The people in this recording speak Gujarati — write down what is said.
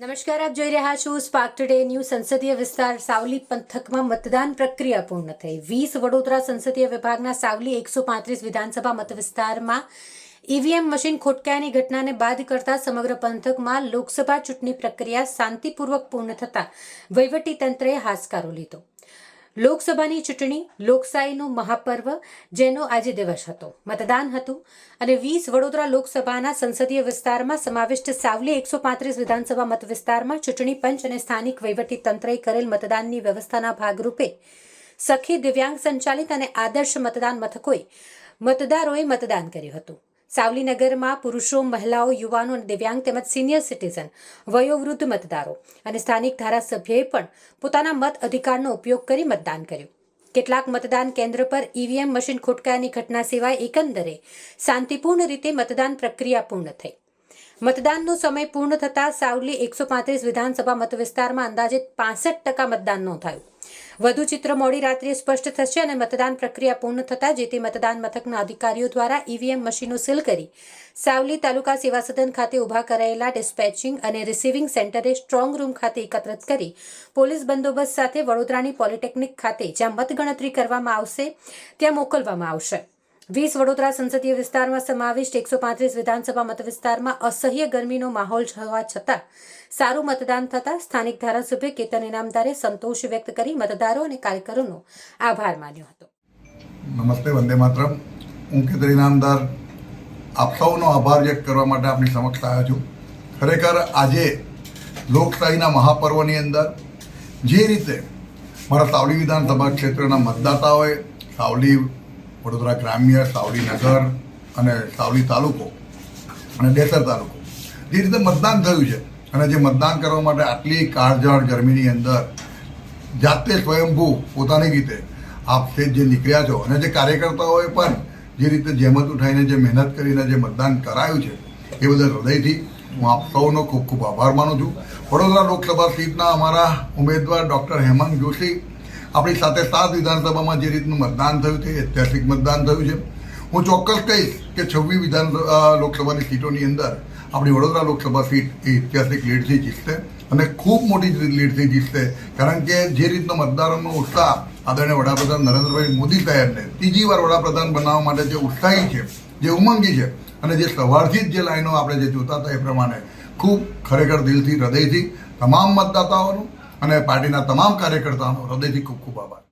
નમસ્કાર, આપ જોઈ રહ્યા છો સ્પાર્ક ટુડે ન્યૂ સંસદીય વિસ્તાર સાવલી પંથકમાં મતદાન પ્રક્રિયા પૂર્ણ થઈ. વીસ વડોદરા સંસદીય વિભાગના સાવલી એકસો પાંત્રીસ વિધાનસભા મત વિસ્તારમાં ઈવીએમ મશીન ખોટકાયાની ઘટનાને બાદ કરતા સમગ્ર પંથકમાં લોકસભા ચૂંટણી પ્રક્રિયા શાંતિપૂર્વક પૂર્ણ થતાં વહીવટી તંત્રએ હાશકારો લીધો. લોકસભાની ચૂંટણી, લોકશાહીનું મહાપર્વ જેનો આજે દિવસ હતો. મતદાન હતું અને વીસ વડોદરા લોકસભાના સંસદીય વિસ્તારમાં સમાવિષ્ટ સાવલી એકસો પાંત્રીસ વિધાનસભા મત વિસ્તારમાં ચૂંટણી પંચ અને સ્થાનિક વહીવટી તંત્રએ કરેલ મતદાનની વ્યવસ્થાના ભાગરૂપે સખી દિવ્યાંગ સંચાલિત અને આદર્શ મતદાન મથકોએ મતદારોએ મતદાન કર્યું હતું. સાવલી નગરમાં પુરુષો, મહિલાઓ, યુવાનો અને દિવ્યાંગ તેમજ સિનિયર સિટીઝન, વયોવૃદ્ધ મતદારો અને સ્થાનિક ધારાસભ્યએ પણ પોતાના મત અધિકારનો ઉપયોગ કરી મતદાન કર્યું. કેટલાક મતદાન કેન્દ્ર પર ઈવીએમ મશીન ખોટકાયાની ઘટના સિવાય એકંદરે શાંતિપૂર્ણ રીતે મતદાન પ્રક્રિયા પૂર્ણ થઈ. મતદાનનો સમય પૂર્ણ થતાં સાવલી એકસો પાંત્રીસ વિધાનસભા મત વિસ્તારમાં અંદાજે પાસઠ ટકા મતદાન નોંધાયું. વધુ ચિત્ર મોડી રાત્રે સ્પષ્ટ થશે અને મતદાન પ્રક્રિયા પૂર્ણ થતાં જે તે મતદાન મથકના અધિકારીઓ દ્વારા ઈવીએમ મશીનો સીલ કરી સાવલી તાલુકા સેવા સદન ખાતે ઊભા કરાયેલા ડિસ્પેચિંગ અને રિસીવિંગ સેન્ટરે સ્ટ્રોંગ રૂમ ખાતે એકત્રિત કરી પોલીસ બંદોબસ્ત સાથે વડોદરાની પોલિટેકનિક ખાતે જ્યાં મતગણતરી કરવામાં આવશે, ત્યાં મોકલવામાં આવશે. વીસ વડોદરા સંસદીય વિસ્તારમાં સમાવિષ્ટ એકસો પાંત્રીસ વિધાનસભા મત વિસ્તારમાં અસહ્ય ગરમીનો માહોલ હોવા છતાં સારું મતદાન થતાં સ્થાનિક ધારાસભ્ય કેતન ઇનામદારે સંતોષ વ્યક્ત કરી મતદારો અને કાર્યકરોનો આભાર માન્યો હતો. નમસ્તે, વંદે માતરમ. હું કેતન ઇનામદાર આપ સૌનો આભાર વ્યક્ત કરવા માટે આપની સમક્ષ આવ્યો છું. ખરેખર આજે લોકશાહીના મહાપર્વની અંદર જે રીતે મારા સાવલી વિધાનસભા ક્ષેત્રના મતદાતાઓએ સાવલી વડોદરા ગ્રામ્ય સાવલી નગર અને સાવલી તાલુકો અને દેસર તાલુકો. જે રીતે મતદાન થયું છે અને જે મતદાન કરવા માટે આટલી કાળઝાળ ગરમીની અંદર જાતે સ્વયંભૂ પોતાની રીતે આપ તે જે નીકળ્યા છો અને જે કાર્યકર્તાઓએ પણ જે રીતે જેમત ઉઠાઈને જે મહેનત કરીને જે મતદાન કરાયું છે, એ બદલ હૃદયથી હું આપ સૌનો ખૂબ ખૂબ આભાર માનું છું. વડોદરા લોકસભા સીટના અમારા ઉમેદવાર ડૉક્ટર હેમંત જોશી આપણી સાથે સાત વિધાનસભામાં જે રીતનું મતદાન થયું છે, ઐતિહાસિક મતદાન થયું છે. હું ચોક્કસ કહીશ કે છવ્વીસ વિધાન લોકસભાની સીટોની અંદર આપણી વડોદરા લોકસભા સીટ એ ઐતિહાસિક લીડથી જીતશે અને ખૂબ મોટી લીડથી જીતશે. કારણ કે જે રીતનો મતદારોનો ઉત્સાહ આદરણીય વડાપ્રધાન નરેન્દ્રભાઈ મોદી સાહેબને ત્રીજી વાર વડાપ્રધાન બનાવવા માટે જે ઉત્સાહી છે, જે ઉમંગી છે અને જે સવારથી જ જે લાઈનો આપણે જે જોતા હતા એ પ્રમાણે ખૂબ ખરેખર દિલથી, હૃદયથી તમામ મતદાતાઓનું અને પાર્ટીના તમામ કાર્યકર્તાઓનો હૃદયથી ખૂબ ખૂબ આભાર.